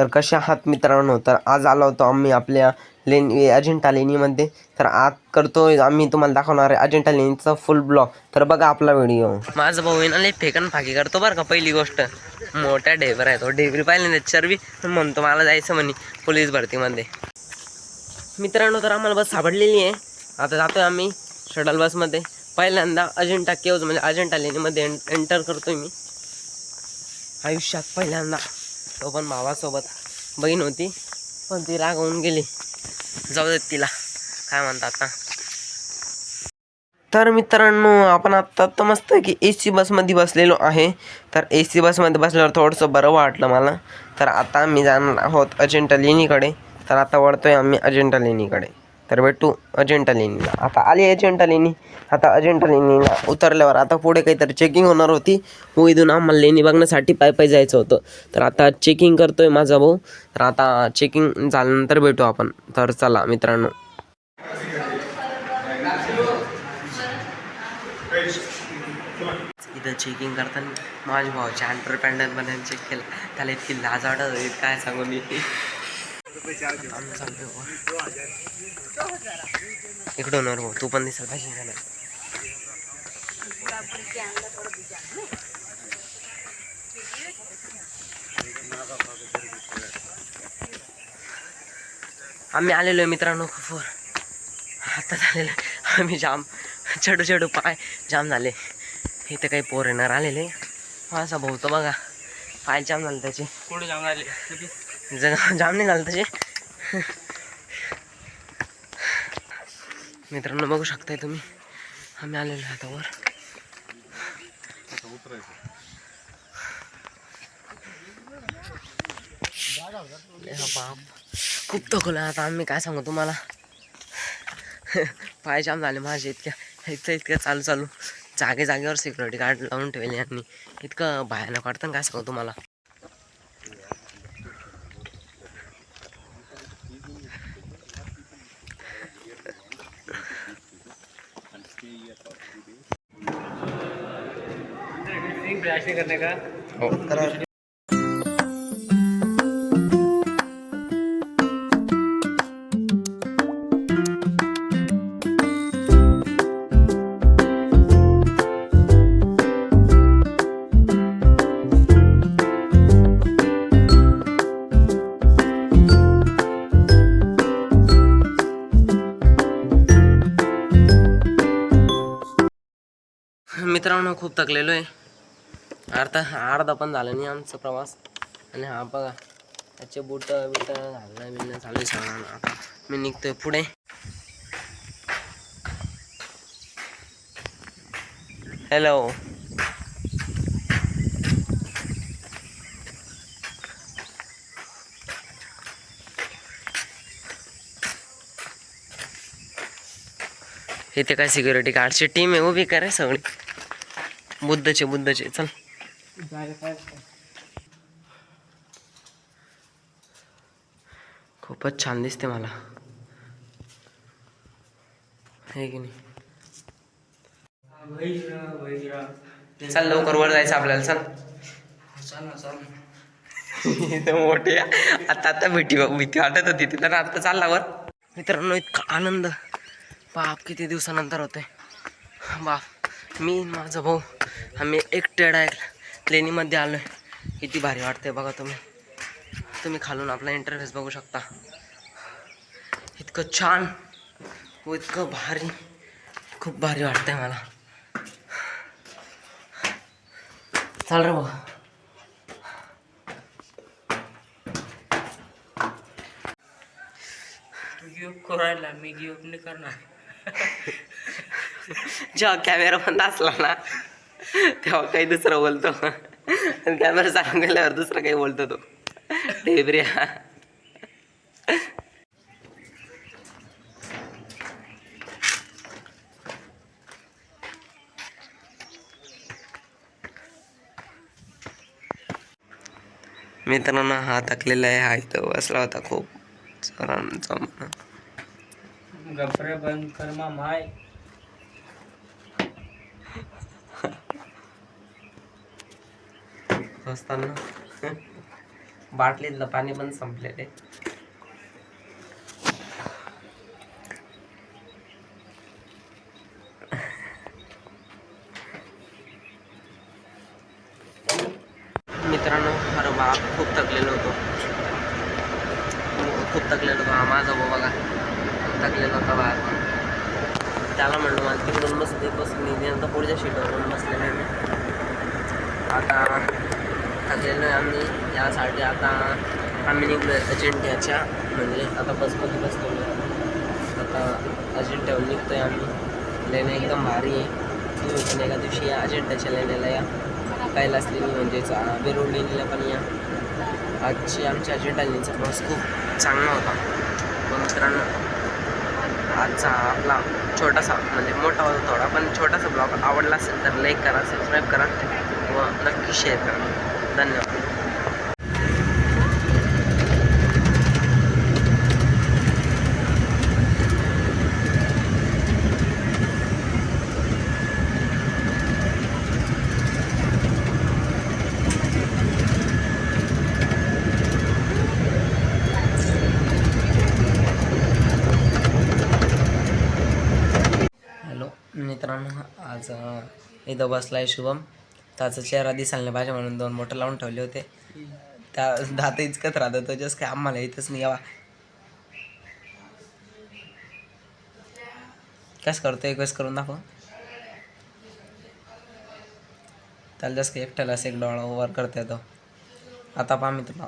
तर कसे आहात मित्रांनो? तर आज आलो होतो आम्ही आपल्या लेणी अजिंठा लेणीमध्ये. तर आज करतो आम्ही तुम्हाला दाखवणार आहे अजिंठा लेणीचा फुल ब्लॉग तर बघा आपला व्हिडिओ माझा भाऊ ना लई फेकन फाकी करतो बरं का पहिली गोष्ट. मोठ्या ढेबर आहे तो. ढेबरी पाहिले ना चरबी म्हणतो मला जायचं म्हणे पोलीस भरतीमध्ये. मित्रांनो तर आम्हाला बस सापडलेली आहे. आता जातोय आम्ही शटल बसमध्ये पहिल्यांदा अजिंठा केव्ज म्हणजे अजिंठा लेणीमध्ये एंटर करतोय मी. आयुष्यात पहिल्यांदा. तो पण भावासोबत बहीण होती पण ती राग होऊन गेली. जाऊ देत तिला. काय म्हणतात ना तर मित्रांनो आपण आत्ता तर मस्त की ए सी बसमध्ये बसलेलो आहे. तर ए सी बसमध्ये बसल्यावर थोडंसं बरं वाटलं मला. तर आता आम्ही जाणार आहोत अजिंठा लेणीकडे. तर आता वळतोय आम्ही अजिंठा लेणीकडे. तर भेटू अजिंठा लेणीला आता आली अजिंठा लेणी आता अजिंठा लेणीला उतरल्यावर आता पुढे काहीतरी चेकिंग होणार होती. व इथून आम्हाला लेणी बघण्यासाठी पाय पाय जायचं होतं. तर आता चेकिंग करतोय माझा भाऊ. तर आता चेकिंग झाल्यानंतर भेटू आपण. तर चला मित्रांनो. इथं चेकिंग करताना माझ्या भावाच्या अंडर पॅन्डल चेक केलं. त्याला इतकी लाज वाटत होती. काय सांगू इकडून वर भाऊ तू पण दिसत पाहिजे का नाही? आम्ही आलेलो आहे मित्रांनो खूप आता झालेलं आहे. आम्ही जाम चढू चढू पाय जाम झाले. इथे काही पोर येणार आलेले. असा भाऊ तो बघा पाय जाम झाले त्याचे. कुठे जाम झाले जगा जाम नाही झालं तसे मित्रांनो बघू शकताय तुम्ही। आम्ही आलेलो आहे आता वर। बाप खूप थकलो आता आम्ही काय सांगू तुम्हाला? पाय जाम झाले माझे इतक्या इतकं इतक्या चालू चालू. जागे जागेवर सिक्युरिटी गार्ड लावून ठेवले यांनी. इतकं भयानक वाटतं काय सांगू तुम्हाला? करने का। मित्रांनो खूप थकलेलो आहे. अर्धा अर्धा पण झालं नाही आमचा प्रवास. आणि हा बघा त्याचे बुट बिट घालणं बिलणं चालू आहे आता मी निघतोय पुढे. हॅलो इथे काय सिक्युरिटी गार्डची टीम आहे उभी करे सगळी. बुद्धचे बुद्धचे. चल. खूपच छान दिसते मला. हे की नाही? चल लवकर वर जायचं आपल्याला चल. चल ना चल मोठे आता आता भीती भीती वाटत होती. तिथं आता चालला वर. मित्रांनो इतका आनंद. बाप किती दिवसानंतर होते बाप मी माझा भाऊ आम्ही एकटेड आहे लेणीमध्ये आलो आहे किती भारी वाटते बघा तुम्ही. तुम्ही खालून आपला इंटरफेस बघू शकता. इतकं छान. व इतकं भारी. खूप भारी वाटतंय मला. चाल रे गिव करायला मी नाही करणार. जेव्हा कॅमेरा बंद असला ना. तेव्हा काही दुसरं बोलतो. आणि त्यावर चालून गेल्यावर दुसरं काही बोलतो तो. ढेबऱ्या मित्रांनो हा थकलेला आहे. हा इथं बसला होता खूप. सरांचा म्हणा गपरे बंद कर मा माय असताना. बाटलीतलं पाणी पण संपलेले. मित्रांनो अरे बा खूप थकलेलो होतो. खूप थकलेलो होतो. हा माझा भाऊ बघा. खूप थकलेला होता बा त्याला म्हणलो मला तिकडून बसले बसून मी नंतर पुढच्या शीटवरून बसलेले मी आता थकलेलो आहे आम्ही. यासाठी आता आम्ही निघलो आहे अजिंठ्याच्या म्हणजे आता बसमध्ये बसतो आता अजिंठ्यावर निघतो आहे आम्ही. लेण्या एकदम भारी आहे. तुम्ही पण एका दिवशी या अजिंठ्याच्या लेण्याला या. कैलासलेणी म्हणजेच अं, वेरुळलेणीला पण या. आजची आमच्या अजिंठा लेणीचा प्रवास खूप चांगला होता. मग मित्रांनो आजचा आपला छोटासा म्हणजे मोठा होता थोडा पण छोटासा ब्लॉग आवडला असेल तर लाईक करा सबस्क्राईब करा व नक्की शेअर करा. धन्यवाद. हॅलो मित्रांनो आज इथं बसला आहे शुभम. त्याचा चेहरा दिसायला नाही पाहिजे म्हणून दोन मोठं लावून ठेवले होते. त्या दात इचकत राहतं तो जस काय आम्हाला इथंच नाही यावा. कस करतो एक वेळेस करून दाखव. त्याला जस का एकट्याला असं एक डोळा वर करता येतो आता पहा मी तुला.